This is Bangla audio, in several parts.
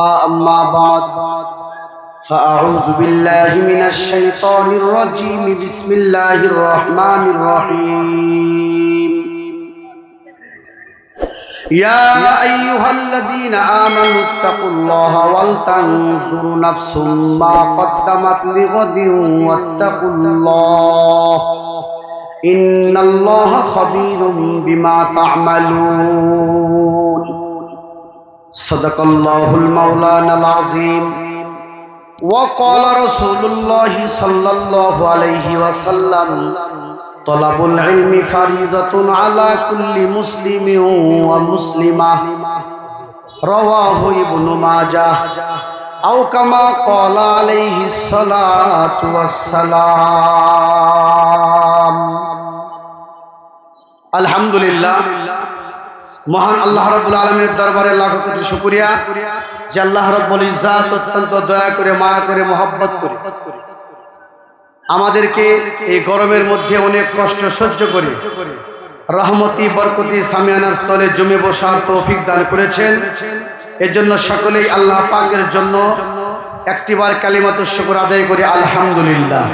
أما بعد فأعوذ بالله من الشيطان الرجيم بسم الله الرحمن الرحيم يا أيها الذين آمنوا اتقوا الله ولتنظر نفس ما قدمت لغد واتقوا الله إن الله خبير بما تعملون صدق الله المولانا العظيم وقال رسول الله صلى الله عليه وسلم طلب العلم فريضة على كل مسلم ومسلمة رواه ابن ماجه أو كما قال عليه الصلاة والسلام الحمد لله মহান আল্লাহ রব্বুল আলমীর দরবারে লাখ কোটি শুকুরিয়া যে আল্লাহ রব্বুল ইজাত অত্যন্ত দয়া করে, মায়া করে, মহব্বত করে আমাদেরকে এই গরমের মধ্যে অনেক কষ্ট সহ্য করে রহমতি, বরকতি সামিয়ানার স্থলে জমে বসার তৌফিক দান করেছেন। এর জন্য সকলেই আল্লাহ পাকের জন্য একটিবার কালিমাত শুকুর আদায় করে, আলহামদুলিল্লাহ।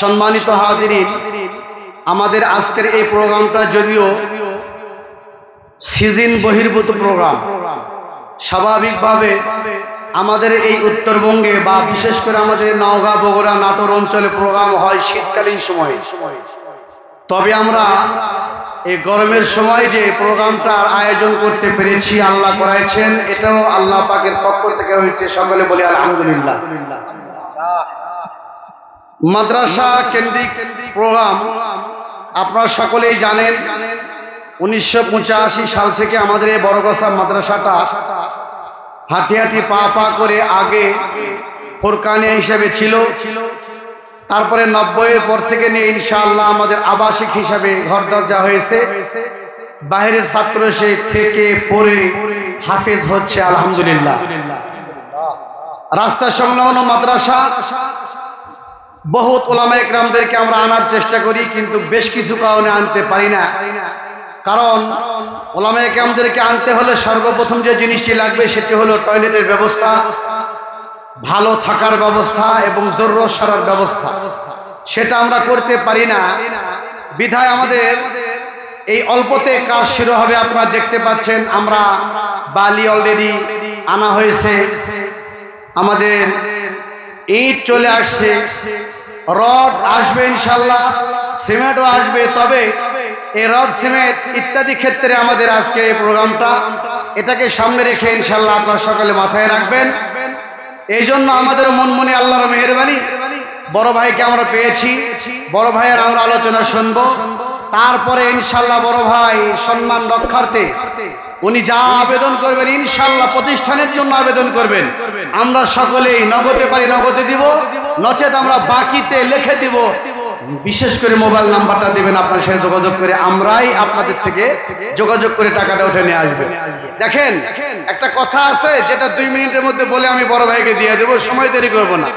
সম্মানিত হাজিরিন, আমাদের আজকের এই প্রোগ্রামটা যদিও সিজন বহির্ভূত প্রোগ্রাম। স্বাভাবিকভাবে আমাদের এই উত্তরবঙ্গে বা বিশেষ করে আমাদের নওগাঁ, বগুড়া নাটোর অঞ্চলে প্রোগ্রাম হয় শীতকালীন সময়ে। তবে আমরা এই গরমের সময় যে প্রোগ্রামটার আয়োজন করতে পেরেছি, আল্লাহ করাইছেন এটাও আল্লাহ পাকের পক্ষ থেকে হয়েছে, সকলে বলে আলহামদুলিল্লাহ। মাদ্রাসা কেন্দ্রিক প্রোগ্রাম, আপনারা সকলেই জানেন উনিশশো পঁচাশি সাল থেকে আমাদের এই বড়গসা মাদ্রাসাটা হাঁটি হাঁটি পা পা করে আগে ফোরকানিয়া হিসেবে ছিল। তারপরে নব্বইয়ের পর থেকে নিয়ে ইনশাআল্লাহ আমাদের আবাসিক হিসাবে ঘর দরজা হয়েছে। বাইরের ছাত্র সে থেকে পড়ে হাফেজ হচ্ছে, আলহামদুলিল্লাহ। রাস্তা সংলগ্ন মাদ্রাসা, বহুত ওলামা একরামদেরকে আমরা আনার চেষ্টা করি, কিন্তু বেশ কিছু কারণে আনতে পারি না। কারণ ওলামা একরামদেরকে আনতে হলে সর্বপ্রথম যে জিনিসটি লাগবে সেটি হলো টয়লেটের ব্যবস্থা, ভালো থাকার ব্যবস্থা এবং জরুর সারার ব্যবস্থা। সেটা আমরা করতে পারি না। বিধায় আমাদের এই অল্পতে কাজ শুরু হবে, আপনারা দেখতে পাচ্ছেন আমরা বালি অলরেডি আনা হয়েছে। আমাদের ইট চলে আসছে, রড আসবে ইনশাল্লাহ সিমেন্টও আসবে, তবে সিমেন্ট ইত্যাদি ক্ষেত্রে আমাদের আজকে এই প্রোগ্রামটা, এটাকে সামনে রেখে ইনশাল্লাহ আপনারা সকালে মাথায় রাখবেন। এই জন্য আমাদের মন মনে আল্লাহর মেহরবানি। বড় ভাইকে আমরা পেয়েছি, বড় ভাইয়ের আমরা আলোচনা শুনব। তারপরে ইনশাল্লাহ বড় ভাই সম্মান রক্ষার্থে উনি যা আবেদন করবেন ইনশাল্লাহ প্রতিষ্ঠানের জন্য আবেদন করবেন। আমরা সকলেই নগদে পারি, নগদে দিব। নচেত আমরা বাকিতে লিখে দিব। বিশেষ করে মোবাইল নাম্বারটা দিবেন আপনার সাথে যোগাযোগ করে আমরাই আপনাদের থেকে যোগাযোগ করে টাকাটা উঠে নিয়ে আসবে। দেখেন, একটা কথা আছে যেটা দুই মিনিটের মধ্যে বলে আমি বড় ভাইকে দিয়ে দেবো, সময় দেরি করব না।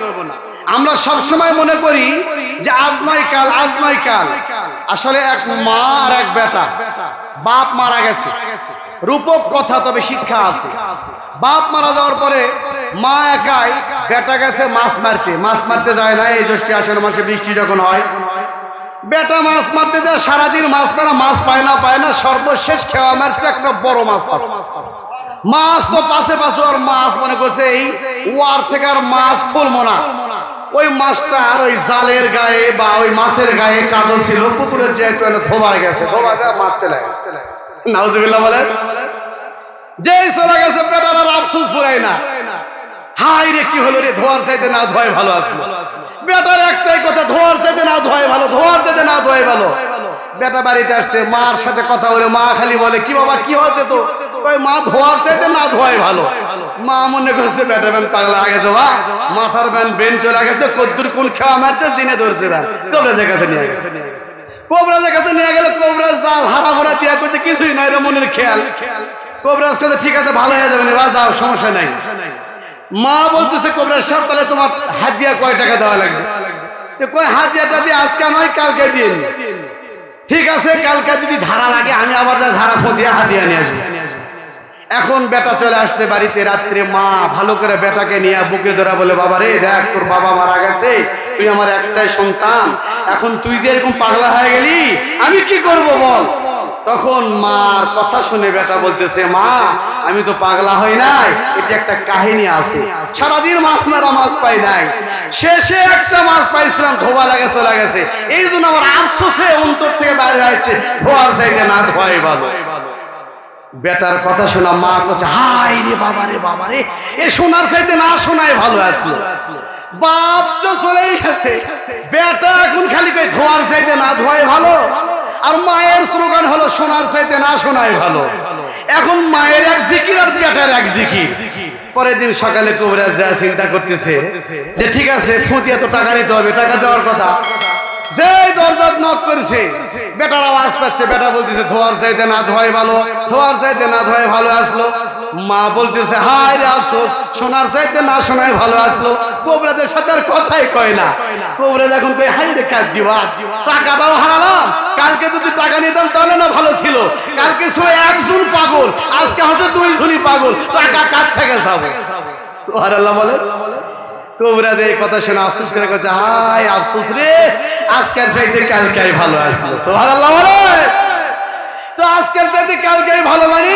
আমরা সব সময় মনে করি যে আজ নয় কাল আজ নয় কাল। আসলে এক মা আর এক বেটা। বাপ মারা গেছে। রূপক কথা তবে শিক্ষা আছে। বাপ মারা যাওয়ার পরে মা একাই বেটা গেছে, মাছ মারতে। মাছ মারতে যায় না, এই জ্যৈষ্ঠী আষাঢ় মাসে বৃষ্টি যখন হয়। বেটা মাছ মারতে যায়, সারাদিন মাছ মারা, মাছ পায় না পায় না, সর্বশেষ খেওয়া মারছে একটা বড় মাছ পাচ্ছে। মাছ তো পাশে পাশে আর মাছ মনে করছে, এই ওয়ার থেকে আর মাছ খুলবো না। ওই মাছটা আর ওই জালের গায়ে বা ওই মাছের গায়ে কাদল ছিল, পুকুরের যে একটু ধোবার গেছে ধোবার গায়ে মারতে লাগে। নাউজুবিল্লাহ বলে যেই চলে গেছে পেটার আর আফসুস পুরাই না। হাই রে, কি হলো রে? ধোয়ার চাইতে না ধোয়াই ভালো আসলো বেটার একটাই কথা, ধোয়ার চাইতে না ধোয়াই ভালো, ধোয়ার চাইতে না ধোয়াই ভালো। বেটা বাড়িতে আসছে, মার সাথে কথা বলে, মা খালি বলে, কি বাবা, কি হচ্ছে তো মা ধোয়ার চাইতে না ধোয়াই ভালো। মা মনে করছে, বেটা ব্যান পাগলা আগে যাওয়া মাথার ব্যান বেন চলে গেছে, কদ্দুর কোন খাওয়া মারতে জিনে ধরছে না কবরাজের কাছে নিয়ে গেছে। কবরাজের কাছে নিয়ে গেলে কবরাজ জাল হারা ভরা দিয়া করছে, কিছুই নাই রে মনের খেয়াল। কবরাজ ঠিক আছে, ভালো হয়ে যাবে না যাও, সমস্যা নাই। মা বলতেছে কবরাজ সাহেব তাহলে তোমার হাতিয়া কয় টাকা দেওয়া লাগবে? কয় হাতিয়াটা দিয়ে আজকে নয় কালকে দিয়ে ঠিক আছে, কালকে যদি ঝাড়া লাগে, আমি আবার যা ঝাড়া ফদিয়া হাতিয়া নিয়ে আসব। এখন বেটা চলে আসছে বাড়িতে, রাত্রে মা ভালো করে বেটাকে নিয়ে বুকে ধরা বলে, বাবা রে, দেখ, তোর বাবা মারা গেছে, তুই আমার একটাই সন্তান। এখন তুই যে এরকম পাগলা হয়ে গেলি, আমি কি করব বল? তখন মার কথা শুনে বেটা বলতেছে, মা, আমি তো পাগলা হই নাই, এটা একটা কাহিনী আছে। সারাদিন মাছ মারা মাছ পাই নাই। শেষে একটা মাছ পাইছিলাম, ধোয়া লাগে চলে গেছে। এই জন্য আমার আফসোসে অন্তর থেকে বাইরে হয়েছে, ধোয়ার চাইতে না ধোয়াই ভালো। বেটার কথা শোনা, মা কচ্ছে হাই রে বাবা রে বাবা রে, এ শোনার চাইতে না শোনাই ভালো আসলো বাপ তো চলেই গেছে। বেটা এখন খালি কই ধোয়ার চাইতে না ধোয়াই ভালো আর মায়ের স্লোগান হলো শোনার চাইতে না শোনাই ভালো। এখন মায়ের এক জিকির আর বেটার এক জিকির। পরের দিন সকালে কবিরাজ যা চিন্তা করতেছে যে, ঠিক আছে, ফুঁতি এত টাকা নিতে হবে, টাকা দেওয়ার কথা। যে দরজা নক করছে, বেটার আওয়াজ পাচ্ছে, বেটা বলতেছে, ধোয়ার চাইতে না ধোয়াই ভালো। ধোয়ার চাইতে না ধোয়াই ভালো আসলো। মা বলতেছে হায় রে আফসোস, শোনার চাইতে না শোনাই ভালো আসলো। কোবরাদের সাথে আর কথাই কয় না। কোবরাজ এখন কই হাই রে কাজ দিবা টাকাটাও হারালাম, কালকে যদি টাকা নিতাম তাহলে না ভালো ছিল। কালকে ছিল একজন পাগল, আজকে হয়তো দুইজনই পাগল, টাকা কার থেকে যাব? সুবহানাল্লাহ বলে কোবরাজ এই কথা শুনে আফসোস করে কাছে হাই আফসোস রে, আজকের চাইতে কালকেই ভালো আসলো। সুবহানাল্লাহ বলে তো আজকের চাইতে কালকেই ভালো মানে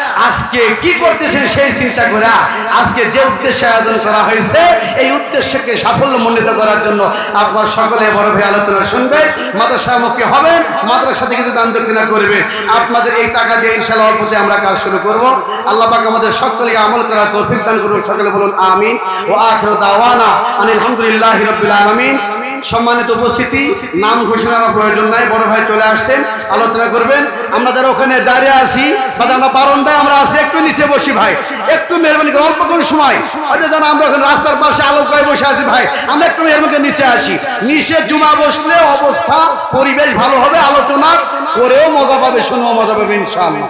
আজকে কি করতেছেন সেই চিন্তা করে আজকে যে উদ্দেশ্যে আয়োজন করা হয়েছে, এই উদ্দেশ্যকে সাফল্য মণ্ডিত করার জন্য আপনার সকলে বড় ভাই আলোচনা শুনবেন মাদ্রাসামুখী হবেন, মাদ্রাসা যদি দান দক্ষিণা করবে আপনাদের এই টাকা দিয়ে ইনশাআল্লাহ অল্পতে আমরা কাজ শুরু করব। আল্লাহ পাক আমাদের সকলকে আমল করার তৌফিক দান করুন, সকলে বলুন আমিন। ও আখিরু দাওয়ানা আলহামদুলিল্লাহি রাব্বিল আলামিন। সম্মানিত উপস্থিতি, নাম ঘোষণার প্রয়োজন নাই, বড় ভাই চলে আসছেন, আলোচনা করবেন। আমরা যারা ওখানে দাঁড়িয়ে আছি আমরা বারন্দায় আমরা আছি, একটু নিচে বসি ভাই, একটু মেহরবানি করে অল্প কোন সময়। হয়তো যেন আমরা ওখানে রাস্তার পাশে আলোকায় বসে আছি ভাই, আমরা একটু মেহরবানি করে নিচে আসি। নিচে জুমা বসলে অবস্থা, পরিবেশ ভালো হবে, আলোচনা করেও মজা পাবে, শুনেও মজা পাবে, ইনশাআল্লাহ।